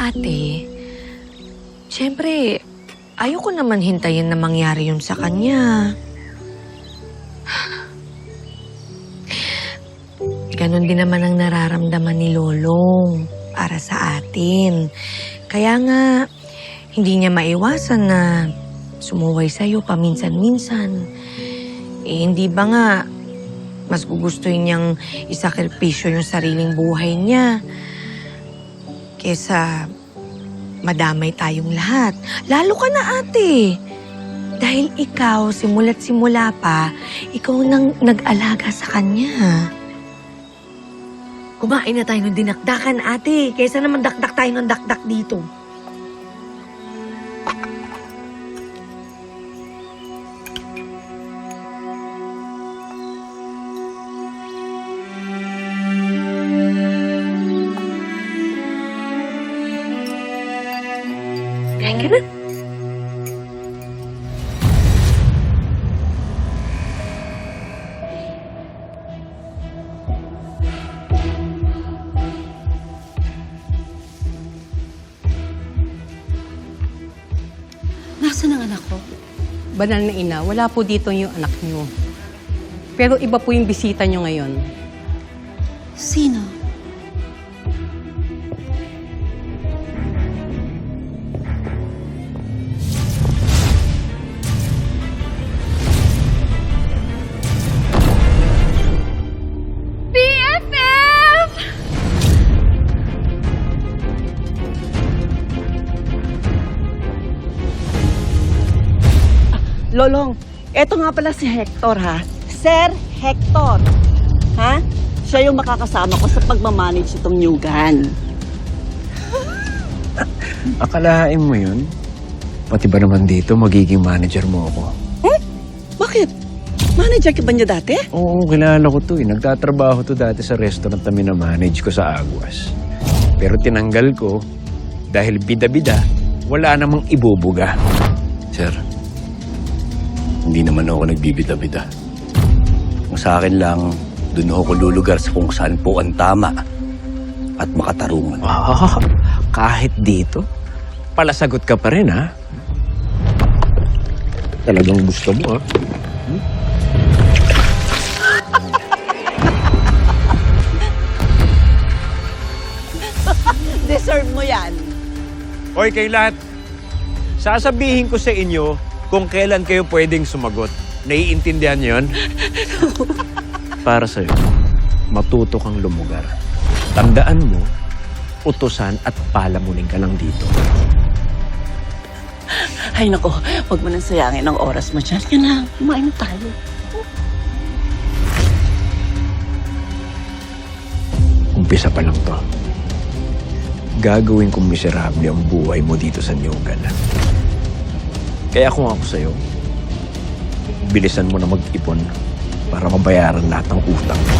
Ate, syempre, ayoko naman hintayin na mangyari yun sa kanya. Ganon din naman ang nararamdaman ni Lolong para sa atin. Kaya nga, hindi niya maiwasan na sumuway sa'yo paminsan-minsan. Eh, hindi ba nga mas gugustuhin niyang isakripisyo yung sariling buhay niya kesa madamay tayong lahat. Lalo ka na ate. Dahil ikaw, simula't simula pa, ikaw nang nag-alaga sa kanya. Kumain na tayo ng dinakdakan, ate. Kaysa naman dakdak tayo ng dakdak dito. Ka na. Nasaan ang anak ko? Banal na ina, wala po dito yung anak niyo. Pero iba po yung bisita niyo ngayon. Sino? Lolong, eto nga pala si Hector ha. Sir Hector. Ha? Siya yung makakasama ko sa pagmamanage itong new gun. Akalain mo yun? Pati ba naman dito, magiging manager mo ako? Bakit? Manager ka ba niya dati? Oo, kilala ko to eh. Nagtatrabaho to dati sa restaurant na minamanage ko sa Aguas. Pero tinanggal ko dahil bida-bida, wala namang ibubuga. Sir, hindi naman ako nagbibida-bida. Ang sa akin lang, doon ako lulugar sa kung saan po ang tama at makatarungan. Ah, kahit dito, palasagot ka pa rin ha? Talagang gusto mo ha? Deserve mo yan. Hoy kay lahat, sasabihin ko sa inyo kung kailan kayo pwedeng sumagot. Naiintindihan niyo yun? Para sa'yo, matuto kang lumugar. Tandaan mo, utusan at palamunin ka lang dito. Ay nako, huwag mo nang sayangin ang oras mo dyan. Yan na, kumain na tayo. Umpisa pa lang to. Gagawin kong miserable ang buhay mo dito sa Nyogan. Kaya kung ako sa'yo, bilisan mo na mag-ipon para mabayaran lahat ng utang mo.